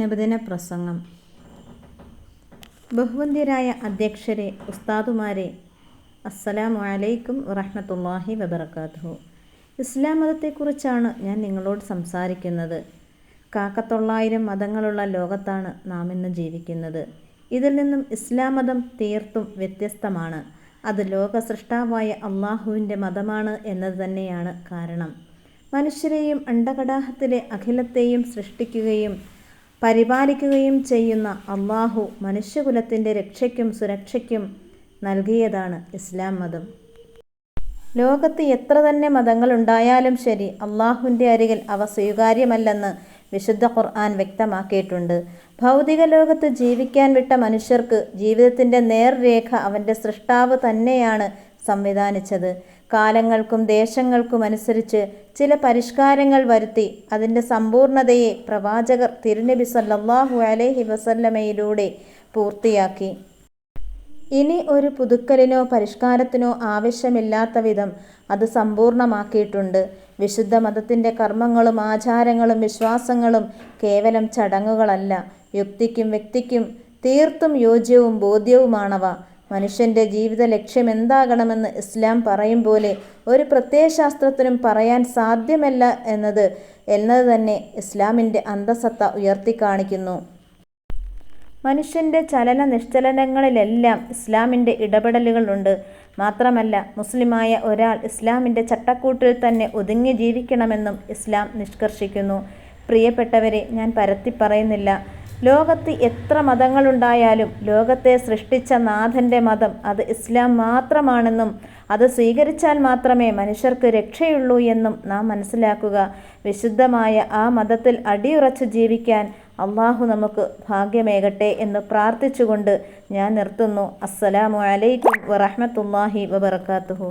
നബിദിന പ്രസംഗം. ബഹുവന്ധ്യരായ അധ്യക്ഷരെ ഉസ്താദുമാരെ അസ്സലാമു അലൈക്കും വറഹമത്തല്ലാഹി വബർക്കാത്തു ഇസ്ലാം മതത്തെക്കുറിച്ചാണ് ഞാൻ നിങ്ങളോട് സംസാരിക്കുന്നത്. കാക്കത്തൊള്ളായിരം മതങ്ങളുള്ള ലോകത്താണ് നാം ഇന്ന് ജീവിക്കുന്നത്. ഇതിൽ നിന്നും ഇസ്ലാം മതം തീർത്തും വ്യത്യസ്തമാണ്. അത് ലോക സൃഷ്ടാവായ അള്ളാഹുവിന്റെ മതമാണ് എന്നത് തന്നെയാണ് കാരണം. മനുഷ്യരെയും അണ്ടകടാഹത്തിലെ അഖിലത്തെയും സൃഷ്ടിക്കുകയും പരിപാലിക്കുകയും ചെയ്യുന്ന അള്ളാഹു മനുഷ്യകുലത്തിന്റെ രക്ഷയ്ക്കും സുരക്ഷയ്ക്കും നൽകിയതാണ് ഇസ്ലാം മതം. ലോകത്ത് എത്ര തന്നെ മതങ്ങൾ ഉണ്ടായാലും ശരി അള്ളാഹുവിന്റെ അരികിൽ അവ സ്വീകാര്യമല്ലെന്ന് വിശുദ്ധ ഖുർആൻ വ്യക്തമാക്കിയിട്ടുണ്ട്. ഭൗതിക ലോകത്ത് ജീവിക്കാൻ വിട്ട മനുഷ്യർക്ക് ജീവിതത്തിന്റെ നേർരേഖ അവന്റെ സൃഷ്ടാവ് തന്നെയാണ് സംവിധാനിച്ചത്. കാലങ്ങൾക്കും ദേശങ്ങൾക്കും അനുസരിച്ച് ചില പരിഷ്കാരങ്ങൾ വരുത്തി അതിന്റെ സമ്പൂർണതയെ പ്രവാചകർ തിരുനബി സല്ലാഹു അലൈഹി വസല്ലമയിലൂടെ പൂർത്തിയാക്കി. ഇനി ഒരു പുതുക്കലിനോ പരിഷ്കാരത്തിനോ ആവശ്യമില്ലാത്ത വിധം അത് സമ്പൂർണമാക്കിയിട്ടുണ്ട്. വിശുദ്ധ മതത്തിന്റെ കർമ്മങ്ങളും ആചാരങ്ങളും വിശ്വാസങ്ങളും കേവലം ചടങ്ങുകളല്ല. യുക്തിക്കും വ്യക്തിക്കും തീർത്തും യോജ്യവും ബോധ്യവുമാണവ. മനുഷ്യന്റെ ജീവിത ലക്ഷ്യം എന്താകണമെന്ന് ഇസ്ലാം പറയും പോലെ ഒരു പ്രത്യയശാസ്ത്രത്തിനും പറയാൻ സാധ്യമല്ല എന്നത് എന്നത് തന്നെ ഇസ്ലാമിന്റെ അന്തസത്ത ഉയർത്തിക്കാണിക്കുന്നു. മനുഷ്യന്റെ ചലന നിശ്ചലനങ്ങളിലെല്ലാം ഇസ്ലാമിന്റെ ഇടപെടലുകളുണ്ട് മാത്രമല്ല മുസ്ലിമായ ഒരാൾ ഇസ്ലാമിന്റെ ചട്ടക്കൂട്ടിൽ തന്നെ ഒതുങ്ങി ജീവിക്കണമെന്നും ഇസ്ലാം നിഷ്കർഷിക്കുന്നു. പ്രിയപ്പെട്ടവരെ ഞാൻ പരത്തി പറയുന്നില്ല. ലോകത്ത് എത്ര മതങ്ങളുണ്ടായാലും ലോകത്തെ സൃഷ്ടിച്ച നാഥന്റെ മതം അത് ഇസ്ലാം മാത്രമാണെന്നും അത് സ്വീകരിച്ചാൽ മാത്രമേ മനുഷ്യർക്ക് രക്ഷയുള്ളൂ എന്നും നാം മനസ്സിലാക്കുക. വിശുദ്ധമായ ആ മതത്തിൽ അടിയുറച്ച് ജീവിക്കാൻ അള്ളാഹു നമുക്ക് ഭാഗ്യമേകട്ടെ എന്ന് പ്രാർത്ഥിച്ചുകൊണ്ട് ഞാൻ നിർത്തുന്നു. അസ്സലാമു അലൈക്കും വറഹമത്തല്ലാഹി വബർക്കാത്തുഹു